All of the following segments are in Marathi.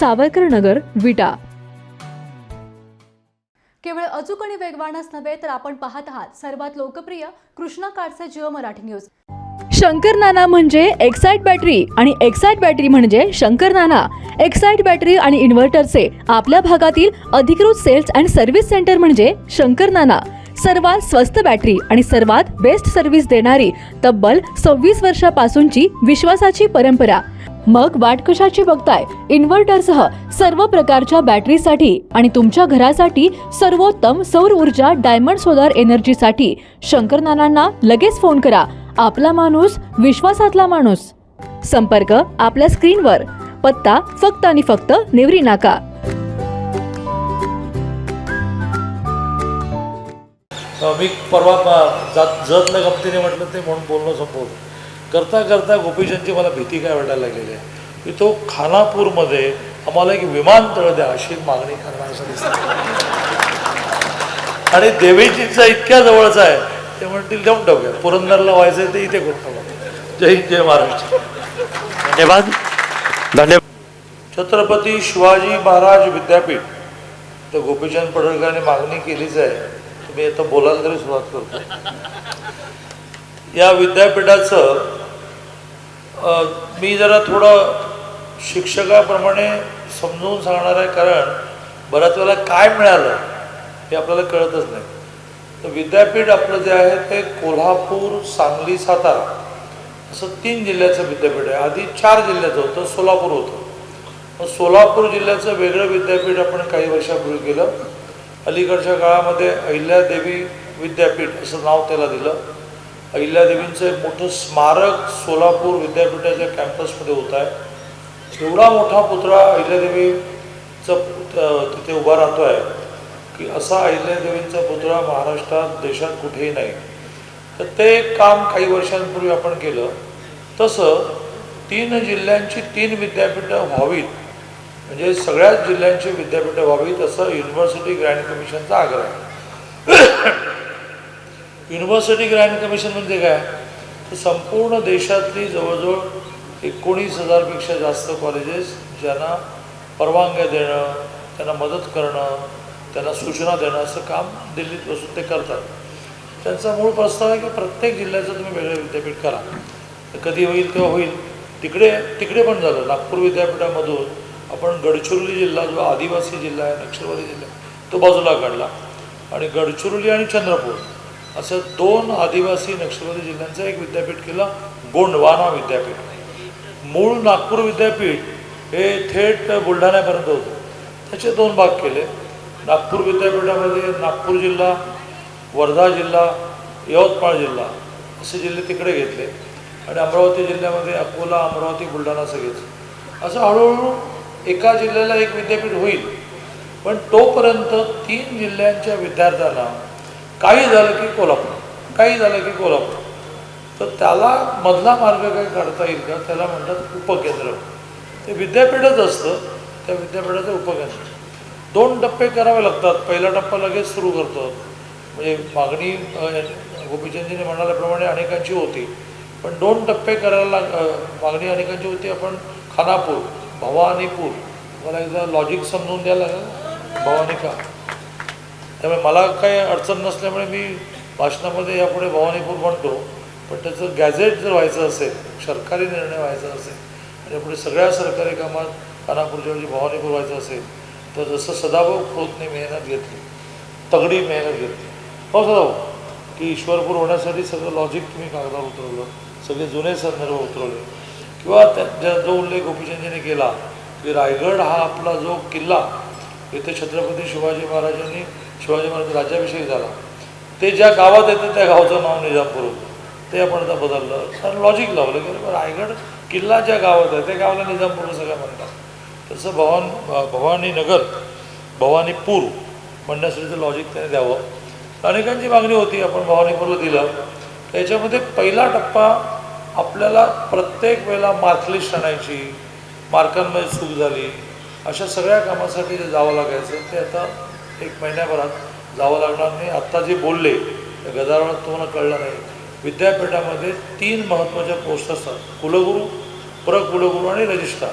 सावरकर नगर विटा. केवळ अचूक आणि वेगवानच नव्हे तर आपण पाहत आहात सर्वात लोकप्रिय कृष्णा काडसे जिओ मराठी न्यूज. शंकर नाना म्हणजे एक्साइट बॅटरी आणि एक्साइट बॅटरी म्हणजे शंकर नाना. एक्साइट बॅटरी आणि इन्व्हर्टरचे आपल्या भागातील अधिकृत सेल्स अँड सर्व्हिस सेंटर म्हणजे शंकर नाना. सर्वात स्वस्त बॅटरी आणि सर्वात बेस्ट सर्व्हिस देणारी तब्बल सव्वीस वर्षापासूनची विश्वासाची परंपरा. मग वाट कशाची बघताय? इन्व्हर्टरसह सर्व प्रकारच्या बॅटरीसाठी आणि तुमच्या घरासाठी सर्वोत्तम सौर ऊर्जा डायमंड सोलार एनर्जीसाठी शंकर नानांना लगेच फोन करा. आपला माणूस विश्वासातला माणूस. संपर्क आपल्या स्क्रीनवर. पत्ता फक्त आणि फक्त नेवरी नाका. मी परवा जात जतल्या गमतीने म्हटलं ते म्हणून बोलणं संपवलं. करता करता गोपीचंदची मला भीती काय वाटायला लागलेली आहे? की तो खानापूरमध्ये आम्हाला एक विमानतळ द्या अशी मागणी करणार असं दिसतं. आणि देवीचीचा इतक्या जवळचा आहे ते म्हणतील देऊन टाकूया पुरंदरला व्हायचं ते इथे टाकू जय हिंद जय महाराष्ट्र. धन्यवाद. धन्यवाद छत्रपती शिवाजी महाराज विद्यापीठ तर गोपीचंद पडळकरांनी मागणी केलीच आहे. तुम्ही आता बोलायला तरी सुरुवात करतो. या विद्यापीठाचं मी जरा थोडं शिक्षकाप्रमाणे समजून सांगणार आहे कारण बऱ्याच वेळेला काय मिळालं हे आपल्याला कळतच नाही. तर विद्यापीठ आपलं जे आहे ते कोल्हापूर सांगली सातारा असं तीन जिल्ह्याचं विद्यापीठ आहे. आधी चार जिल्ह्याचं होतं सोलापूर होतं. मग सोलापूर जिल्ह्याचं वेगळं विद्यापीठ आपण काही वर्षापूर्वी केलं. अलीकडच्या काळामध्ये अहिल्यादेवी विद्यापीठ असं नाव त्याला दिलं. अहिल्यादेवींचं एक मोठं स्मारक सोलापूर विद्यापीठाच्या कॅम्पसमध्ये होत आहे. एवढा मोठा पुतळा अहिल्यादेवीचं तिथे उभा राहतो आहे की असा अहिल्यादेवींचा पुतळा महाराष्ट्रात देशात कुठेही नाही. तर ते काम काही वर्षांपूर्वी आपण केलं. तसं तीन जिल्ह्यांची तीन विद्यापीठं व्हावीत म्हणजे सगळ्याच जिल्ह्यांची विद्यापीठं व्हावीत असं युनिव्हर्सिटी ग्रँड कमिशनचा आग्रह आहे. युनिव्हर्सिटी ग्रँड कमिशन म्हणजे काय? तर संपूर्ण देशातली जवळजवळ एकोणीस हजारपेक्षा जास्त कॉलेजेस ज्यांना परवानग्या देणं त्यांना मदत करणं त्यांना सूचना देणं असं काम दिल्लीत बसून ते करतात. त्यांचा मूळ प्रस्ताव आहे की प्रत्येक जिल्ह्याचं तुम्ही वेगळं विद्यापीठ करा. तर कधी होईल तेव्हा होईल तिकडे तिकडे पण झालं. नागपूर विद्यापीठामधून आपण गडचिरोली जिल्हा जो आदिवासी जिल्हा आहे नक्षलवादी जिल्हा आहे, तो बाजूला काढला. आणि गडचिरोली आणि चंद्रपूर असं दोन आदिवासी नक्षलवादी जिल्ह्यांचं एक विद्यापीठ केलं गोंडवाना विद्यापीठ. मूळ नागपूर विद्यापीठ हे थेट बुलढाण्यापर्यंत होतं. त्याचे दोन भाग केले. नागपूर विद्यापीठामध्ये नागपूर जिल्हा वर्धा जिल्हा यवतमाळ जिल्हा असे जिल्हे तिकडे घेतले. आणि अमरावती जिल्ह्यामध्ये अकोला अमरावती बुलढाणा असं घेतलं. असं हळूहळू एका जिल्ह्याला एक विद्यापीठ होईल. पण तोपर्यंत तीन जिल्ह्यांच्या विद्यार्थ्यांना काही झालं की कोल्हापूर. काही झालं की कोल्हापूर. तर त्याला मधला मार्ग काही काढता येईल का? त्याला म्हणतात उपकेंद्र. ते विद्यापीठच असतं. त्या विद्यापीठाचं उपकेंद्र. दोन टप्पे करावे लागतात. पहिला टप्पा लगेच सुरू करतो. म्हणजे मागणी गोपीचंदजीने म्हणाल्याप्रमाणे अनेकांची होती. पण दोन टप्पे करायला लाग मागणी अनेकांची होती. आपण खानापूर भवानीपूर. मला एकदा लॉजिक समजून द्यायला लागेल भवानी का त्यामुळे मला काही अडचण नसल्यामुळे मी भाषणामध्ये यापुढे भवानीपूर म्हणतो पण त्याचं गॅझेट जर व्हायचं असेल सरकारी निर्णय व्हायचा असेल आणि यापुढे सगळ्या सरकारी कामात खानापूरच्या ऐवजी भवानीपूर व्हायचं असेल तर जसं सदाभाऊ खोतने मेहनत घेतली तगडी मेहनत घेतली. हो सदाभाऊ की ईश्वरपूर होण्यासाठी सगळं लॉजिक तुम्ही कागदावर उतरवलं सगळे जुने संदर्भ उतरवले. किंवा त्या जो उल्लेख गोपीचंदजीने केला की रायगड हा आपला जो किल्ला इथे छत्रपती शिवाजी महाराजांनी शिवाजी महाराज राज्याभिषेक झाला. ते ज्या गावात येतं त्या गावाचं नाव निजामपूर होतं. ते आपण आता बदललं. कारण लॉजिक लावलं की रायगड किल्ला ज्या गावात आहे त्या गावाला निजामपूर सगळं म्हणतात. तसं भवान भवानी नगर भवानीपूर म्हणण्यासाठीचं लॉजिक त्याने द्यावं. अनेकांची मागणी होती आपण भवानीपूरला दिलं. त्याच्यामध्ये पहिला टप्पा आपल्याला प्रत्येक वेळेला मार्कलिस्ट आणायची मार्कांमध्ये चूक झाली अशा सगळ्या कामासाठी जे जावं लागायचं ते आता एक महिन्याभरात जावं लागणार नाही. आत्ता जे बोलले त्या गदारोळात तुम्हाला कळलं नाही. विद्यापीठामध्ये तीन महत्त्वाच्या पोस्ट असतात. कुलगुरू प्रकुलगुरू आणि रजिस्ट्रार.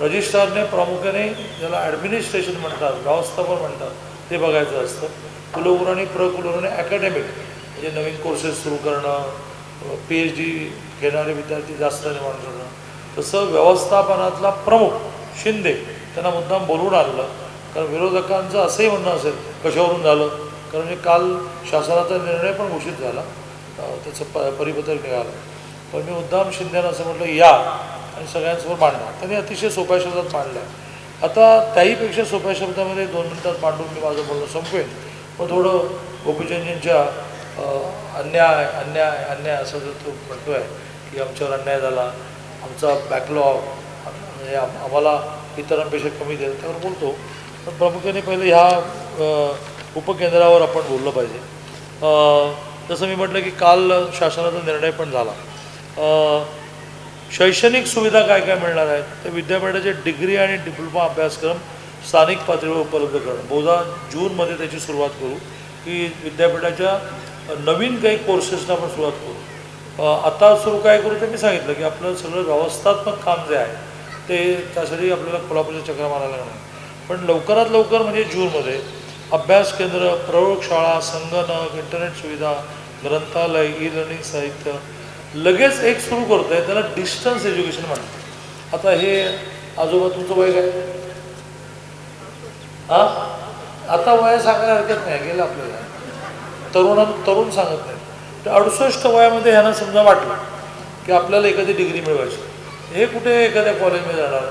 रजिस्ट्रारने प्रामुख्याने ज्याला ॲडमिनिस्ट्रेशन म्हणतात व्यवस्थापन म्हणतात ते बघायचं असतं. कुलगुरू आणि प्रकुलगुरूने अकॅडमिक म्हणजे नवीन कोर्सेस सुरू करणं पी एच डी घेणारे विद्यार्थी जास्त निर्माण करणं. तसं व्यवस्थापनातला प्रमुख शिंदे त्यांना मुद्दाम बोलवून आणलं. कारण विरोधकांचं असंही म्हणणं असेल कशावरून झालं? कारण हे काल शासनाचा निर्णय पण घोषित झाला. त्याचं प परिपत्रक निघालं. पण मी मुद्दाम शिंदेनं असं म्हटलं या. आणि सगळ्यांसमोर मांडा त्यांनी अतिशय सोप्या शब्दात मांडलं. आता त्याहीपेक्षा सोप्या शब्दामध्ये दोन मिनिटात मांडून मी माझं बोलणं संपवेन मग थोडं गोपीचंदजींच्या अन्याय अन्याय अन्याय असं जर तो म्हणतो आहे की आमच्यावर अन्याय झाला आमचा बॅकलॉग म्हणजे आम्हाला इतरांपेक्षा कमी दिलं त्यावर बोलतो. पण प्रामुख्याने पहिले ह्या उपकेंद्रावर आपण बोललं पाहिजे. जसं मी म्हटलं की काल शासनाचा निर्णय पण झाला. शैक्षणिक सुविधा काय काय मिळणार आहेत? तर विद्यापीठाचे डिग्री आणि डिप्लोमा अभ्यासक्रम स्थानिक पातळीवर उपलब्ध करणं. बहुधा जूनमध्ये त्याची सुरुवात करू की विद्यापीठाच्या नवीन काही कोर्सेसना आपण सुरुवात करू. आता सुरू काय करू ते मी सांगितलं की आपलं सगळं व्यवस्थात्मक काम जे आहे ते त्यासाठी आपल्याला कोल्हापूरच्या चक्र मारायला लागणार. पण लवकरात लवकर म्हणजे जूनमध्ये अभ्यास केंद्र प्रयोगशाळा संगणक इंटरनेट सुविधा ग्रंथालय ई लर्निंग साहित्य लगेच एक सुरू करतो आहे त्याला डिस्टन्स एज्युकेशन म्हणतात. आता हे आजोबा तुमचं वय काय? हा? आता वय सांगायला हरकत नाही गेलं आपल्याला. तरुण तरुण सांगत नाही. तर अडुसष्ट वयामध्ये ह्यांना समजा वाटलं की आपल्याला एखादी डिग्री मिळवायची. हे कुठे एखाद्या कॉलेजमध्ये जाणार?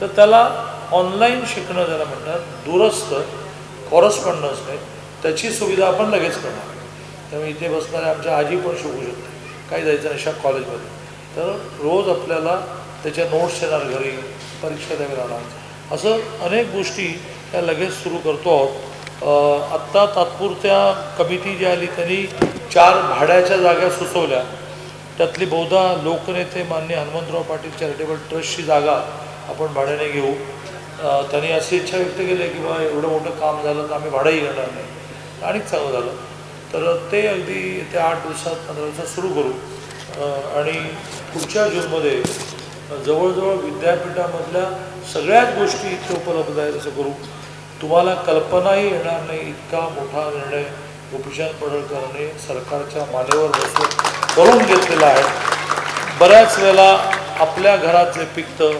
तर त्याला ऑनलाईन शिकणं ज्याला म्हणतात दूरस्थ नाही त्याची सुविधा आपण लगेच करणार. त्यामुळे इथे बसणारे आमच्या आजी पण शिकू शकते काही जायचं नाही अशा कॉलेजमध्ये तर रोज आपल्याला त्याच्या नोट्स येणार घरी परीक्षा द्यावी लागणार. असं अनेक गोष्टी त्या लगेच सुरू करतो आहोत. आत्ता तात्पुरत्या कमिटी जी आली त्यांनी चार भाड्याच्या जागा सुचवल्या. त्यातली बहुधा लोकनेते मान्य हनुमंतराव पाटील चॅरिटेबल ट्रस्टची जागा आपण भाड्याने घेऊ. त्यांनी अशी इच्छा व्यक्त केली की बाबा एवढं मोठं काम झालं तर आम्ही भाडंही घेणार नाही. आणि चांगलं झालं. तर ते अगदी त्या आठ दिवसात पंधरा दिवसात सुरू करू. आणि पुढच्या जूनमध्ये जवळजवळ विद्यापीठामधल्या सगळ्याच गोष्टी इथे उपलब्ध आहेत असं करू. तुम्हाला कल्पनाही येणार नाही इतका मोठा निर्णय गोपीचंद पडळकरने सरकारच्या मानेवर बसून करून घेतलेला आहे. बऱ्याच वेळेला आपल्या घरात जे पिकतं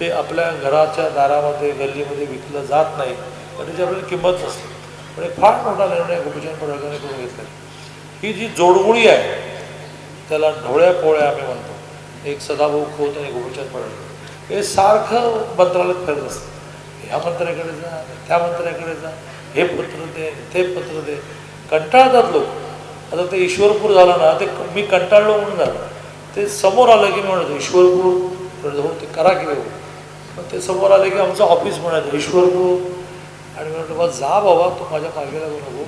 ते आपल्या घराच्या दारामध्ये गल्लीमध्ये विकलं जात नाही. तर त्याची आपल्याला किंमत नसते. पण एक फार मोठा निर्णय गोपीचंद पडळकरने करून घेतला ही जी जोडगोळी आहे त्याला ढोळ्या पोळ्या आम्ही म्हणतो. एक सदाभाऊ खोत आणि गोपीचंद पडळकर. हे सारखं मंत्रालयात फिरत असतं ह्या मंत्र्याकडे जा त्या मंत्र्याकडे जा हे पत्र दे ते पत्र दे. कंटाळतात लोक. आता ते ईश्वरपूर झालं ना ते मी कंटाळलो म्हणून झालं. ते समोर आलं की मी म्हणतो ईश्वरपूर हो ते करा की हो पण ते समोर आले की आमचं ऑफिस म्हणायचं ईश्वरपूर आणि मी म्हटलं बा जा बाबा तू माझ्या मागे लागू नको.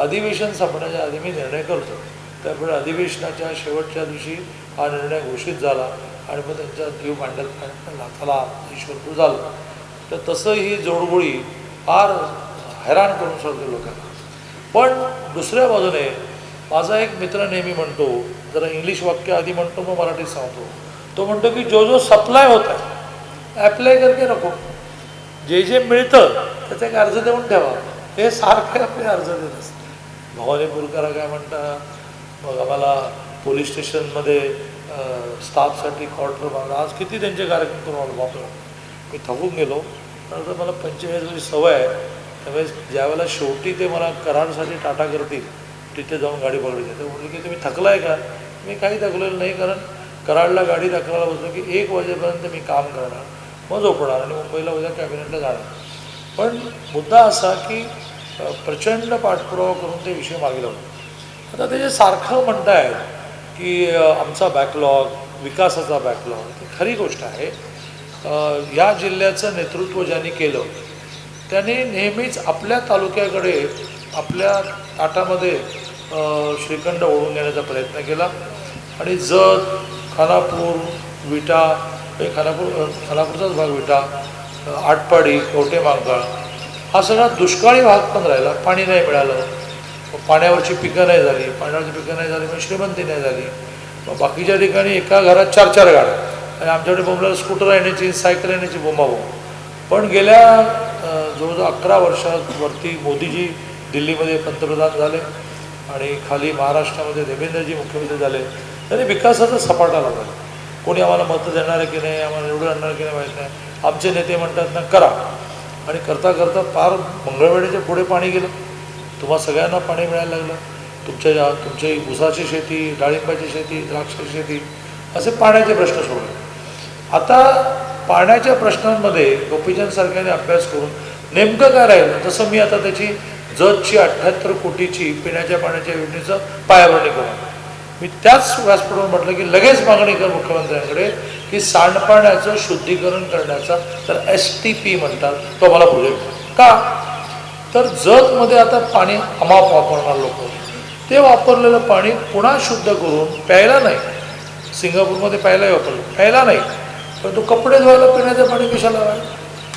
अधिवेशन संपण्याच्या आधी मी निर्णय करतो. त्यामुळे अधिवेशनाच्या शेवटच्या दिवशी हा निर्णय घोषित झाला आणि मग त्यांच्या जीव मांडत चला ईश्वरपूर झालं. तर तसं ही जोडगोळी फार हैराण करून सोडते लोकांना. पण दुसऱ्या बाजूने माझा एक मित्र नेहमी म्हणतो जरा इंग्लिश वाक्य आधी म्हणतो मग मराठीत सांगतो. तो म्हणतो की जो जो सप्लाय होत आहे ॲप्लाय करके नको जे जे मिळतं त्याचा एक अर्ज देऊन ठेवा. हे सारखे आपले अर्ज देत असतात. भवानी पुरकरा काय म्हणतात मग आम्हाला पोलीस स्टेशनमध्ये स्टाफसाठी क्वार्टर बांधला आज किती त्यांचे कार्यक्रम करून आलो बापरे. मी थकून गेलो. नंतर मला पंचेचाळीस वर्षी सवय आहे. त्यामुळे ज्यावेळेला शेवटी ते मला करारसाठी टाटा करतील तिथे जाऊन गाडी पकडायची. तर म्हणलं की तुम्ही थकलाय का? मी काही थकलेलं नाही कारण कराडला गाडी दाखवायला बसलो की एक वाजेपर्यंत मी काम करणार. मग झोपणार आणि मुंबईला उद्या कॅबिनेटला जाणार. पण मुद्दा असा की प्रचंड पाठपुरावा करून ते विषय मागे लावले. आता ते जे सारखं म्हणतायत की आमचा बॅकलॉग विकासाचा बॅकलॉग ती खरी गोष्ट आहे. या जिल्ह्याचं नेतृत्व ज्यांनी केलं त्याने नेहमीच आपल्या तालुक्याकडे आपल्या ताटामध्ये श्रीखंड ओढून घेण्याचा प्रयत्न केला. आणि जत खानापूर विटा हे खानापूर खानापूरचाच भाग विटा आटपाडी कवटे मांगाळ हा सगळा दुष्काळी भाग पण राहिला. पाणी नाही मिळालं. पाण्यावरची पिकं नाही झाली. पाण्यावरची पिकं नाही झाली मग श्रीमंती नाही झाली. मग बाकीच्या ठिकाणी एका घरात चार चार गाड्या. आणि आमच्याकडे बोंबला स्कूटर येण्याची सायकल येण्याची बोंबाबोंब पण गेल्या जवळजवळ अकरा वर्षावरती मोदीजी दिल्लीमध्ये पंतप्रधान झाले आणि खाली महाराष्ट्रामध्ये देवेंद्रजी मुख्यमंत्री झाले. त्यांनी विकासाचा सपाटा लागला कोणी आम्हाला मतं देणार आहे की नाही आम्हाला निवडून आणणार की नाही माहीत नाही. आमचे नेते म्हणतात ना करा. आणि करता करता फार मंगळवेढ्याच्या पुढे पाणी गेलं. तुम्हा सगळ्यांना पाणी मिळायला लागलं. तुमच्या ज्या तुमची ऊसाची शेती डाळिंबाची शेती द्राक्षाची शेती असे पाण्याचे प्रश्न सोडले. आता पाण्याच्या प्रश्नांमध्ये गोपीचंद सरकारने अभ्यास करून नेमकं काय राहिलं? तसं मी आता त्याची जतची अठ्ठ्याहत्तर कोटीची पिण्याच्या पाण्याच्या योजनेचं पायाभरणी करून मी त्याच व्यासपीठावर म्हटलं की लगेच मागणी कर मुख्यमंत्र्यांकडे की सांडपाण्याचं शुद्धीकरण करण्याचा तर एस टी पी म्हणतात तो मला प्रोजेक्ट का? तर जतमध्ये आता पाणी अमाप वापरणार लोक. ते वापरलेलं पाणी पुन्हा शुद्ध करून प्यायला नाही. सिंगापूरमध्ये प्यायलाही वापरलं. प्यायला नाही. पण तो कपडे धुवायला पिण्याचं पाणी कशाला हवं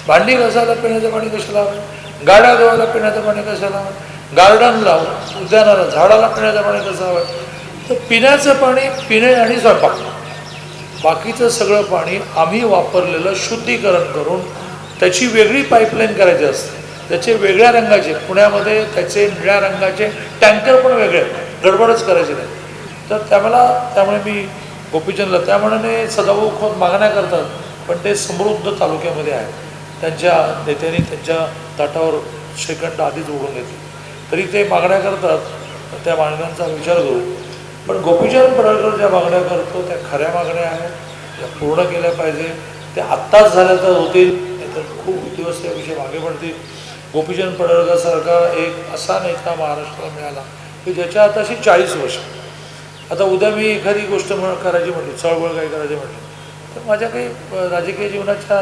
भांडी घासायला पिण्याचं पाणी कशाला हवं गाड्या धुवायला पिण्याचं पाणी कशाला हवं गार्डन लावून उद्यानाला झाडाला पिण्याचं पाणी कसं हवं तर पिण्याचं पाणी पिणे आणि स्वयंपाक. बाकीचं सगळं पाणी आम्ही वापरलेलं शुद्धीकरण करून त्याची वेगळी पाईपलाईन करायची असते. त्याचे वेगळ्या रंगाचे पुण्यामध्ये त्याचे निळ्या रंगाचे टँकर पण वेगळे आहेत. गडबडच करायचे नाही. तर त्यामुळे त्यामुळे मी गोपीचंदला त्यामुळे सदाभाऊ खोत मागण्या करतात पण ते समृद्ध तालुक्यामध्ये आहे त्यांच्या नेत्यांनी त्यांच्या ताटावर श्रीखंड आधीच उघडून घेतले. तरी ते मागण्या करतात त्या मागण्यांचा विचार करू. पण गोपीचंद पडळकर ज्या मागण्या करतो त्या खऱ्या मागण्या आहेत त्या पूर्ण केल्या पाहिजे त्या आत्ताच झाल्या तर होतील नाहीतर खूप दिवस त्याविषयी मागे पडतील. गोपीचंद पडळकरसारखा एक असा नेता महाराष्ट्राला मिळाला की ज्याच्या आता अशी चाळीस वर्ष. आता उद्या मी एखादी गोष्ट म्हण करायची म्हटली चळवळ काही करायची म्हटली तर माझ्या काही राजकीय जीवनाच्या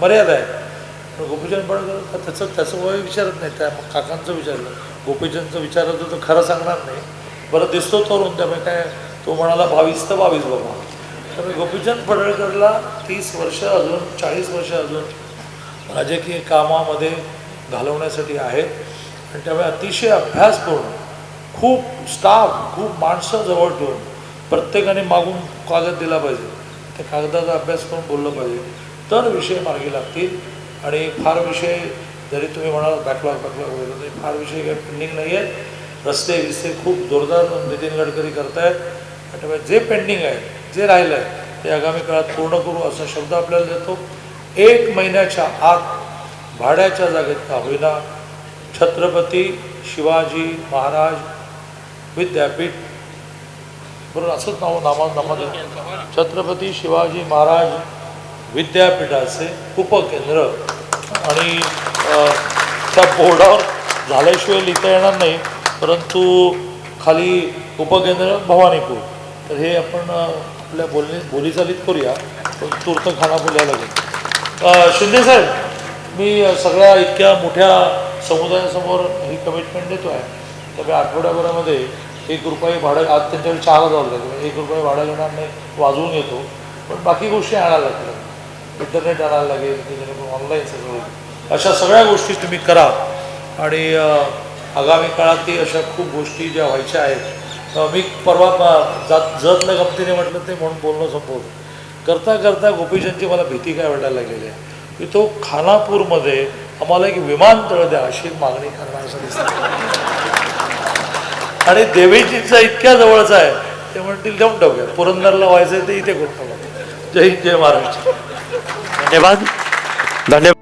मर्यादा आहेत. पण गोपीचंद पडळकर त्याचं त्याचं वय विचारत नाही त्या काकांचं विचारलं. गोपीचंदचं विचारलं तर खरं सांगणार नाही. बरं दिसतो तरुण त्यामुळे काय तो म्हणाला बावीस तर बावीस बघा. त्यामुळे गोपीचंद पडळकरला तीस वर्ष अजून चाळीस वर्ष अजून राजकीय कामामध्ये घालवण्यासाठी आहेत. आणि त्यामुळे अतिशय अभ्यासपूर्ण खूप स्टाफ खूप माणसं जवळ ठेवून प्रत्येकाने मागून कागद दिला पाहिजे. त्या कागदाचा अभ्यास करून बोललं पाहिजे. तर विषय मार्गी लागतील. आणि फार विषय जरी तुम्ही म्हणाल बॅकलॉग बॅकलॉग वगैरे तरी फार विषय काही पेंडिंग नाही आहेत रस्ते विस्ते खूप जोरदार नितीन गडकरी करतायत. आणि त्यामुळे जे पेंडिंग आहे जे राहिलं आहे ते आगामी काळात पूर्ण करू असा शब्द आपल्याला देतो. एक महिन्याच्या आत भाड्याच्या जागेत का होईना छत्रपती शिवाजी महाराज विद्यापीठ बरोबर असंच नाव नामा नामा छत्रपती शिवाजी महाराज विद्यापीठाचे उपकेंद्र. आणि त्या बोर्डावर झाल्याशिवाय लिहिता येणार नाही. परंतु खाली उपकेंद्र भवानीपूर. तर हे आपण आपल्या बोलणे बोलीचालीत करूया. पण तूर्त खाना बोलायला लागेल. शिंदे साहेब मी सगळ्या इतक्या मोठ्या समुदायासमोर ही कमिटमेंट देतो आहे. त्यामुळे आठवड्याभरामध्ये एक रुपये भाडं आज त्यांच्याकडे चार हजार होते एक रुपये भाडं घेणार नाही वाजवून येतो पण बाकी गोष्टी आणायला लागतील. इंटरनेट आणायला लागेल जेणेकरून ऑनलाईन सगळं होईल. अशा सगळ्या गोष्टी तुम्ही करा. आणि आगामी आगामी काळातही अशा खूप गोष्टी ज्या व्हायच्या आहेत मी परवा जात जतल्या गमतीने म्हटलं ते म्हणून बोलणं संपवलं. करता करता गोपीचंदची मला भीती काय वाटायला लागलेली आहे? की तो खानापूरमध्ये आम्हाला एक विमानतळ द्या अशी मागणी करणार असं दिसतं. आणि देवीजींचा इतक्या जवळचा आहे ते म्हणतील देऊन टाकूया पुरंदरला व्हायचं ते इथे करून जय हिंद जय महाराष्ट्र. धन्यवाद. धन्यवाद.